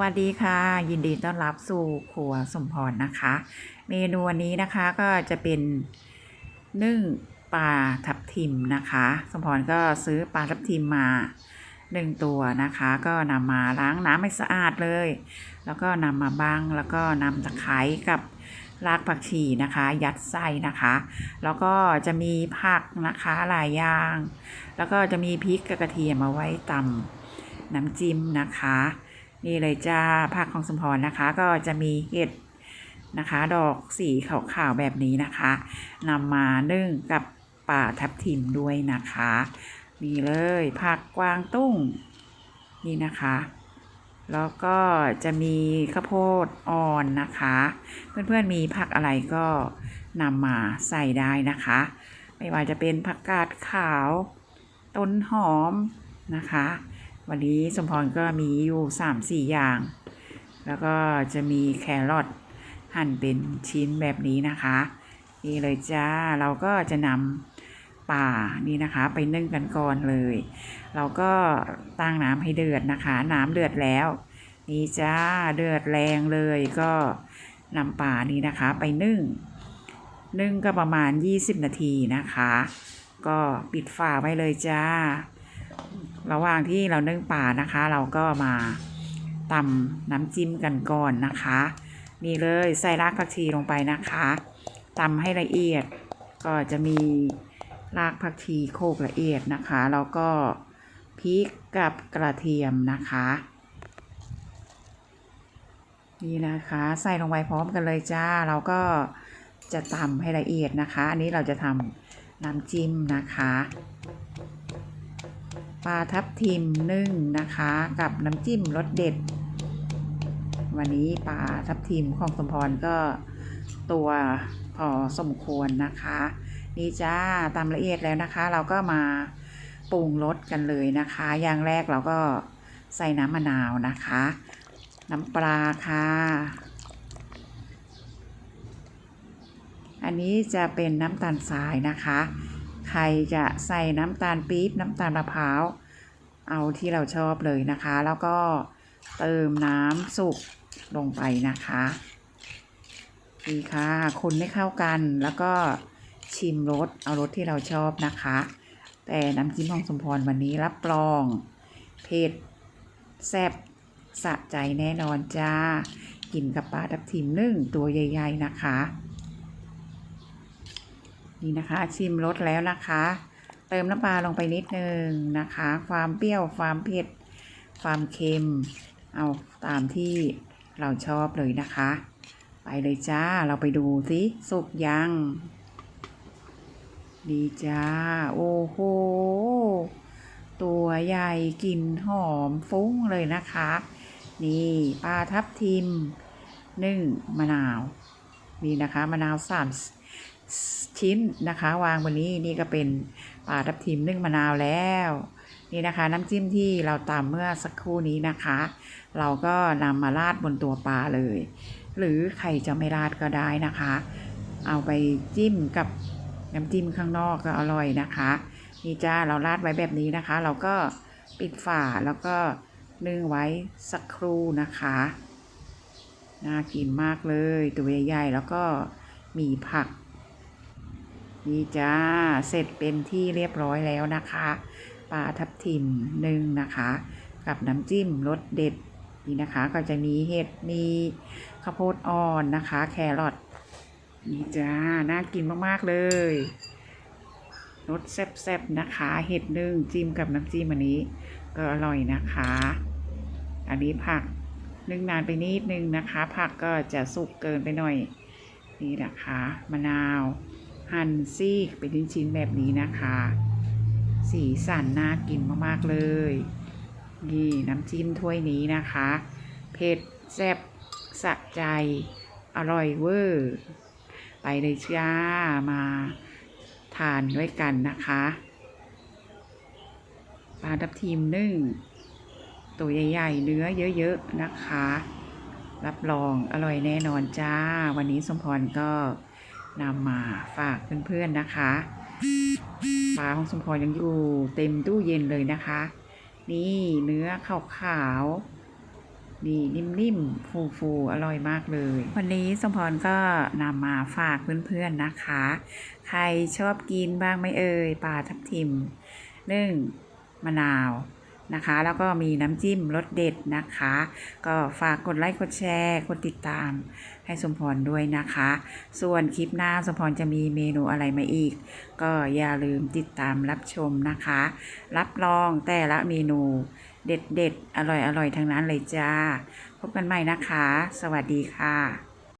วัสดีค่ะ ยินดีต้อนรับสู่ครัวสมพรนะคะ เมนูวันนี้นะคะก็จะเป็นนึ่งปลาทับทิมนะคะ สมพรก็ซื้อปลาทับทิมมาหนึ่งตัวนะคะ ก็นำมาล้างน้ำให้สะอาดเลย แล้วก็นำมาบ้างแล้วก็นำตะไคร้กับรากผักชีนะคะ ยัดไส้นะคะ แล้วก็จะมีผักนะคะหลายอย่าง แล้วก็จะมีพริกกระเทียมเอาไว้ตำน้ำจิ้มนะคะ นี่เลยจ้าผักของสมพรนะคะ ก็จะมีเห็ดนะคะ ดอกสีขาวๆแบบนี้นะคะนำมานึ่งกับป่าทับทิมด้วยนะคะ นี่เลยผักกวางตุ้งนี่นะคะ แล้วก็จะมีข้าวโพดอ่อนนะคะ เพื่อนๆมีผักอะไรก็นำมาใส่ได้นะคะ ไม่ว่าจะเป็นผักกาดขาว ต้นหอมนะคะ วันนี้สมพรก็มีอยู่สามสี่อย่าง แล้วก็จะมีแครอทหั่นเป็นชิ้นแบบนี้นะคะ นี่เลยจ้า เราก็จะนำป่านี่นะคะ ไปนึ่งกันก่อนเลย เราก็ตั้งน้ำให้เดือดนะคะ น้ำเดือดแล้ว นี่จ้าเดือดแรงเลยก็นำป่านี้นะคะไปนึ่ง นึ่งก็ประมาณ 20 นาทีนะคะ ก็ปิดฝาไว้เลยจ้า ระหว่างที่เรานึ่งป่านะคะ เราก็มาตำน้ำจิ้มกันก่อนนะคะ นี่เลยใส่รากผักชีลงไปนะคะตำให้ละเอียดก็จะมีรากผักชีโคกละเอียดนะคะแล้วก็พริกกับกระเทียมนะคะนี่นะคะใส่ลงไปพร้อมกันเลยจ้า เราก็จะตำให้ละเอียดนะคะ อันนี้เราจะทำน้ำจิ้มนะคะ ปลาทับทิมนึ่งนะคะ กับน้ำจิ้มรสเด็ด วันนี้ปลาทับทิมของสมพรก็ตัวพอสมควรนะคะ นี่จ้าตามละเอียดแล้วนะคะ เราก็มาปรุงรสกันเลยนะคะ อย่างแรกเราก็ใส่น้ำมะนาวนะคะ น้ำปลาค่ะ อันนี้จะเป็นน้ำตาลทรายนะคะ ใครจะใส่น้ำตาลปี๊บน้ำตาลมะพร้าวเอาที่เราชอบเลยนะคะ แล้วก็เติมน้ำสุกลงไปนะคะดีค่ะคนให้เข้ากันแล้วก็ชิมรสเอารสที่เราชอบนะคะ แต่น้ำจิ้มของสมพรวันนี้รับรองเผ็ดแซ่บสะใจแน่นอนจ้า กินกับปลาทับทิมนึ่งตัวใหญ่ ๆ นะคะ นี่นะคะ ชิมรสแล้วนะคะ เติมน้ำปลาลงไปนิดนึงนะคะ ความเปรี้ยวความเผ็ดความเค็ม เอาตามที่เราชอบเลยนะคะ ไปเลยจ้าเราไปดูสิสุกยังดีจ้า โอ้โห ตัวใหญ่กลิ่นหอมฟุ้งเลยนะคะ นี่ปลาทับทิมนึ่งมะนาว นี่นะคะ มะนาวสาม ชิ้นนะคะ วางบนนี้นี่ก็เป็นปลาทับทิมนึ่งมะนาวแล้ว นี่นะคะ น้ำจิ้มที่เราตำเมื่อสักครู่นี้นะคะ เราก็นำมาราดบนตัวปลาเลย หรือใครจะไม่ราดก็ได้นะคะ เอาไปจิ้มกับน้ำจิ้มข้างนอกก็อร่อยนะคะ นี่จ้าเราราดไว้แบบนี้นะคะ เราก็ปิดฝาแล้วก็นึ่งไว้สักครู่นะคะน่ากินมากเลยตัวใหญ่ๆแล้วก็มีผัก นี่จ้า เสร็จเป็นที่เรียบร้อยแล้วนะคะปลาทับทิมนึ่งนะคะ กับน้ำจิ้มรสเด็ดนี่นะคะก็จะมีเห็ดมีข้าวโพดอ่อนนะคะ แครอทนี่จ้า น่ากินมาก ๆ เลยรสแซ่บๆนะคะ เห็ดนึ่งจิ้มกับน้ำจิ้มอันนี้ ก็อร่อยนะคะ อันนี้ผักนึ่งนานไปนิดนึงนะคะ ผักก็จะสุกเกินไปหน่อย นี่นะคะ มะนาว หั่นซีกเป็นชิ้นๆแบบนี้นะคะ สีสันน่ากินมากๆเลย นี่น้ำจิ้มถ้วยนี้นะคะ เผ็ดแซ่บสะใจ อร่อยเวอร์ ไปเลยจ้ามาทานด้วยกันนะคะปลาทับทิมนึ่ง ตัวใหญ่ๆ เนื้อเยอะๆ นะคะ รับรองอร่อยแน่นอนจ้า วันนี้สมพรก็ นำมาฝากเพื่อนๆนะคะปลาของสมพรยังอยู่เต็มตู้เย็นเลยนะคะ นี่เนื้อขาวๆดีนิ่มๆ ฟูๆ อร่อยมากเลย วันนี้สมพรก็นำมาฝากเพื่อนๆนะคะ ใครชอบกินบ้างไหม่เอ่ยปลาทับทิมนึ่งมะนาว นะคะ แล้วก็มีน้ำจิ้มรสเด็ดนะคะ ก็ฝากกดไลค์กดแชร์กดติดตามให้สมพรด้วยนะคะ ส่วนคลิปหน้าสมพรจะมีเมนูอะไรมาอีก ก็อย่าลืมติดตามรับชมนะคะ รับรองแต่ละเมนูเด็ดๆอร่อยๆทั้งนั้นเลยจ้า พบกันใหม่นะคะ สวัสดีค่ะ